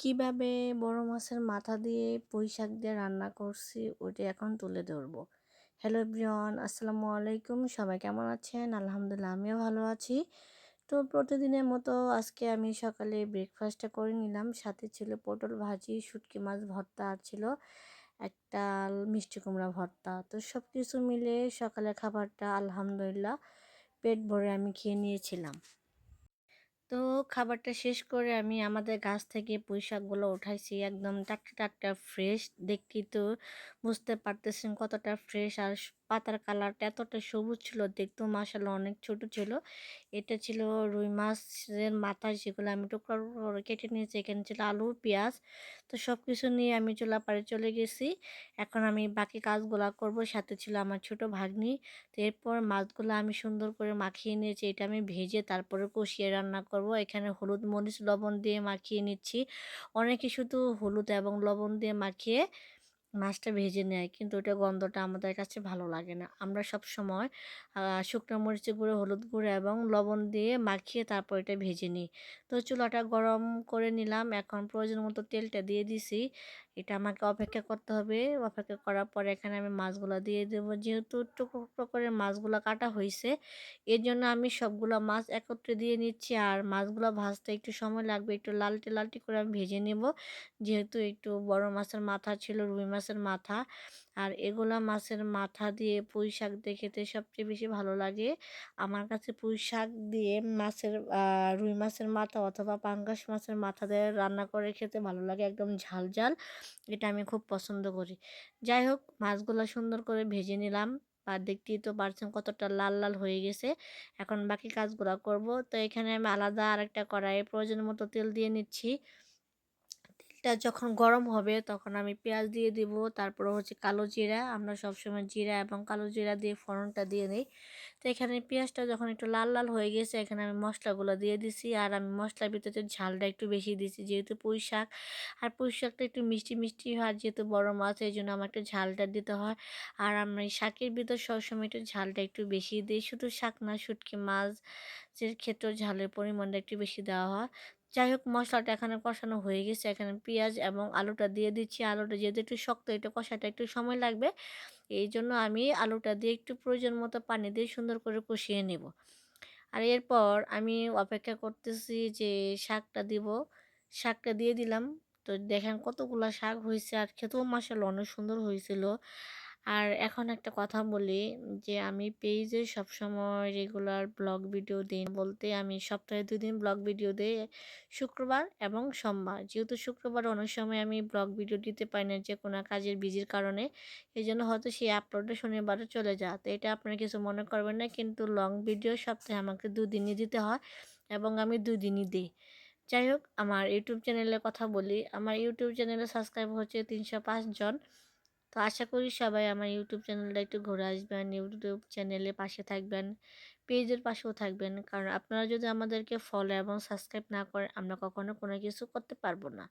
কীভাবে বড় মাছের মাথা দিয়ে পুঁই শাক দিয়ে রান্না করছি, ওইটা এখন তুলে ধরবো। হ্যালো এভরিওয়ান আসসালামু আলাইকুম, সবাই কেমন আছেন? আলহামদুলিল্লাহ, আমিও ভালো আছি। তো প্রতিদিনের মতো আজকে আমি সকালে ব্রেকফাস্টটা করে নিলাম। সাথে ছিল পটল ভাজি, শুটকি মাছ ভর্তা আর ছিল একটা মিষ্টি কুমড়া ভর্তা। তো সব কিছু মিলে সকালের খাবারটা আলহামদুলিল্লাহ পেট ভরে আমি খেয়ে নিয়েছিলাম। তো খাবারটা শেষ করে আমি আমাদের গাছ থেকে পুঁই শাকগুলো উঠাইছি। একদম টাটকা টাটকা ফ্রেশ দেখি তো বুঝতে পারতেছেন কতটা ফ্রেশ আর পাতার কালারটা এতটা সবুজ ছিল, দেখতেও মাসাল্লাহ অনেক ছোট ছিল। এটা ছিল রুই মাছের মাথা যেগুলো আমি টুকরো করে কেটে নিয়েছি। এখানে ছিল আলু, পেঁয়াজ, তো সব কিছু নিয়ে আমি চুলা পাড়ে চলে গেছি। এখন আমি বাকি কাজগুলো করব, সাথে ছিল আমার ছোট ভাগ্নি। তো এরপর মাছগুলো আমি সুন্দর করে মাখিয়ে নিয়েছি। এটা আমি ভেজে তারপরে কষিয়ে রান্না করব। এখানে হলুদ মরিচ, লবণ দিয়ে মাখিয়ে নিচ্ছি। অনেকে শুধু হলুদ এবং লবণ দিয়ে মাখিয়ে মাছটা ভেজে নেয়। কিন্তু ওটা গন্ধটা আমাদের কাছে ভালো লাগে না। আমরা সব সময় শুকনো মরিচের গুঁড়ো, হলুদ গুঁড়ো এবং লবণ দিয়ে মাখিয়ে তারপর এটা ভেজে নিই। তো চুলাটা গরম করে নিলাম। এখন প্রয়োজন মতো তেলটা দিয়ে দিছি। এটা আমাকে অপেক্ষা করতে হবে। অপেক্ষা করার পরে এখানে আমি মাছগুলো দিয়ে দেবো। যেহেতু টুকরো টুকরো করে মাছগুলো কাটা হয়েছে এর জন্য আমি সবগুলো মাছ একত্রে দিয়ে নিচ্ছি। আর মাছগুলো ভাজতে একটু সময় লাগবে। একটু লালটে লালটে করে আমি ভেজে নেব। যেহেতু একটু বড় মাছের মাথা ছিল, রুই মাছের মাথা। আর এগুলা মাছের মাথা দিয়ে পুঁই শাক দিয়ে খেতে সবচেয়ে বেশি ভালো লাগে। আমার কাছে পুঁই শাক দিয়ে মাছের রুই মাছের মাথা অথবা পাঙ্গাস মাছের মাথা দিয়ে রান্না করে খেতে ভালো লাগে, একদম ঝাল ঝাল। এটা আমি খুব পছন্দ করি। যাই হোক, মাছগুলো সুন্দর করে ভেজে নিলাম। আর দেখতেই তো পারছেন কতটা লাল লাল হয়ে গেছে। এখন বাকি কাজগুলো করব। তো এখানে আমি আলাদা আরেকটা কড়াইয়ে প্রয়োজন মতো তেল দিয়ে নিচ্ছি। তেলটা যখন গরম হবে তখন আমি পেঁয়াজ দিয়ে দিব, তারপর হচ্ছে কালো জিরা। আমরা সবসময় জিরা এবং কালো জিরা দিয়ে ফোড়নটা দিয়ে নিই। তো এখানে পেঁয়াজটা যখন একটু লাল লাল হয়ে গেছে, এখানে আমি মশলাগুলো দিয়ে দিছি। আর আমি মশলার ভিতরে ঝালটা একটু বেশি দিছি, যেহেতু পুঁই শাক। আর পুঁই শাকটা একটু মিষ্টি মিষ্টি হয়, যেহেতু বড় মাছ, এই জন্য আমার একটু ঝালটা দিতে হয়। আর আমি শাকের ভিতর সবসময় একটু ঝালটা একটু বেশি দিই। শুধু শাক না, শুটকি মাছ মাছের ক্ষেত্রেও ঝালের পরিমাণটা একটু বেশি দেওয়া হয়। যাই হোক মশলাটা এখানে কষানো হয়ে গেছে। এখানে পেঁয়াজ এবং আলুটা দিয়ে দিচ্ছি। আলুটা যেহেতু একটু শক্ত এটা কষাটা একটু সময় লাগবে এই জন্য আমি আলুটা দিয়ে একটু প্রয়োজন মতো পানি দিয়ে সুন্দর করে কষিয়ে নেব। আর এরপর আমি অপেক্ষা করতেছি যে শাকটা দিব। শাকটা দিয়ে দিলাম। তো দেখেন কতগুলো শাক হয়েছে আর খেতেও মাসাল অনেক সুন্দর হয়েছিল আর এখন একটা কথা বলি যে, আমি পেজে সবসময় রেগুলার ব্লগ ভিডিও দিই বলতে আমি সপ্তাহে দুদিন ব্লগ ভিডিও দিই, শুক্রবার এবং সোমবার। যেহেতু শুক্রবার অনেক সময় আমি ব্লগ ভিডিও দিতে পারি না যে কোনো কাজের বিজির কারণে এই জন্য হয়তো সেই আপলোডটা শনিবারে চলে যায় তো এটা আপনারা কিছু মনে করবেন না, কিন্তু লং ভিডিও সপ্তাহে আমাকে দুদিনই দিতে হয় এবং আমি দুদিনই দিই। যাই হোক, আমার ইউটিউব চ্যানেলের কথা বলি। আমার ইউটিউব চ্যানেলে সাবস্ক্রাইব হচ্ছে তিনশো জন। তো আশা করি সবাই আমার ইউটিউব চ্যানেলটা একটু ঘুরে আসবেন ইউটিউব চ্যানেলে পাশে থাকবেন পেজের পাশেও থাকবেন। কারণ আপনারা যদি আমাদেরকে ফলো এবং সাবস্ক্রাইব না করেন, আমরা কখনো কোনো কিছু করতে পারব না।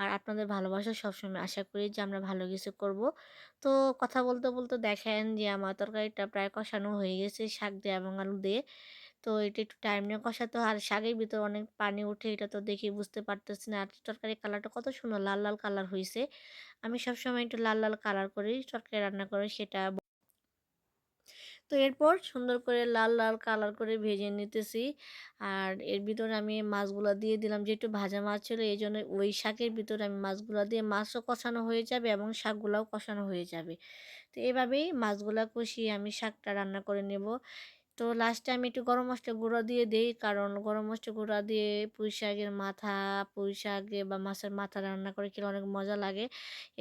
আর আপনাদের ভালোবাসা সবসময় আশা করি যে আমরা ভালো কিছু করব। তো কথা বলতে বলতে দেখেন যে আমার তরকারিটা প্রায় কষানো হয়ে গেছে, শাক দিয়ে এবং আলু দিয়ে। তো এটা একটু টাইম নিয়ে কষাতে আর শাকের ভিতরে অনেক পানি উঠে এটা তো দেখে বুঝতে পারতেছি না। আর তরকারি কালারটা কত সুন্দর, লাল লাল কালার হয়েছে আমি সবসময় একটু লাল লাল কালার করি, তরকারি রান্না করে সেটা তো এরপর সুন্দর করে লাল লাল কালার করে ভেজে নিতেছি। আর এর ভিতরে আমি মাছগুলো দিয়ে দিলাম, যেহেতু ভাজা মাছ ছিল এই জন্য ওই শাকের ভিতরে আমি মাছগুলো দিয়ে মাছও কষানো হয়ে যাবে এবং শাকগুলোও কষানো হয়ে যাবে। তো এভাবেই মাছগুলো কষিয়ে আমি শাকটা রান্না করে নেব। তো লাস্টে আমি একটু গরম মশলা গুঁড়ো দিয়ে দিই। কারণ গরম মশলা গুঁড়া দিয়ে পুঁই শাকের মাথা, পুঁই শাকে বা মাছের মাথা রান্না করে খেলে অনেক মজা লাগে।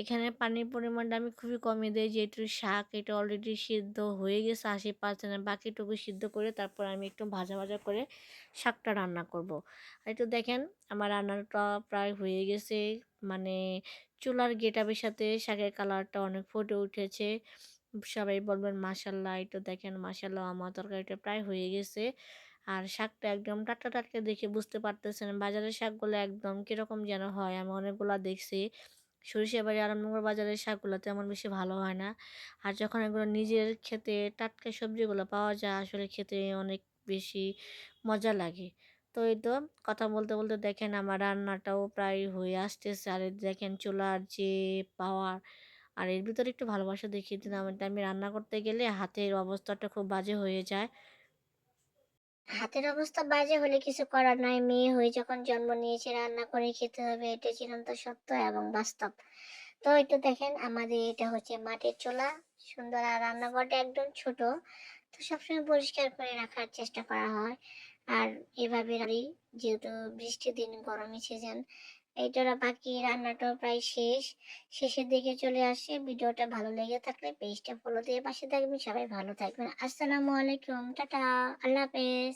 এখানে পানির পরিমাণটা আমি খুবই কমিয়ে দিই, যেহেতু শাক এটা অলরেডি সিদ্ধ হয়ে গেছে, আশি পার্সেন্ট বাকিটুকু সিদ্ধ করে তারপর আমি একটু ভাজা ভাজা করে শাকটা রান্না করব। আর একটু দেখেন, আমার রান্নাটা প্রায় হয়ে গেছে। মানে চুলার গেটাবের সাথে শাকের কালারটা অনেক ফুটে উঠেছে। সবাই বলবেন মাসাল্লাহ একটু দেখেন মাসাল্লাহ আমার তরকারিটা প্রায় হয়ে গেছে। আর শাকটা একদম টাটকা টাটকা দেখে বুঝতে পারতেছেন, বাজারের শাকগুলো একদম কীরকম যেন হয়। আমি অনেকগুলো দেখছি সরিষা বাড়ি, আরামনগর বাজারের শাকগুলো তেমন বেশি ভালো হয় না। আর যখন এগুলো নিজের খেতে টাটকা সবজিগুলো পাওয়া যায়, আসলে খেতে অনেক বেশি মজা লাগে। তো এই তো কথা বলতে বলতে দেখেন, আমার রান্নাটাও প্রায় হয়ে আসতেছে। আর দেখেন, চুলার যে পাওয়ার আর এর ভিতরে একটু ভালোবাসা দেখিয়ে দিলাম এটা আমি রান্না করতে গেলে হাতের অবস্থাটা খুব বাজে হয়ে যায়। হাতের অবস্থা বাজে হলে কিছু করার নাই। মেয়ে হয়ে যখন জন্ম নিয়েছে, রান্না করে খেতে হবে, এটা চিরন্ত সত্য এবং বাস্তব। তো এটা দেখেন, আমাদের এটা হচ্ছে মাটির চোলা। সুন্দর আর রান্নাঘরটা একদম ছোট। তো সবসময় পরিষ্কার করে রাখার চেষ্টা করা হয়। আর এভাবে যেহেতু বৃষ্টির দিন গরমই সিজন এইটা বাকি রান্নাটা প্রায় শেষ। শেষের দিকে চলে আসে। ভিডিওটা ভালো লেগে থাকলে পেজটা ফলো দিয়ে পাশে থাকবেন। সবাই ভালো থাকবেন। আসসালামু আলাইকুম। টাটা। আল্লাহ হাফেজ।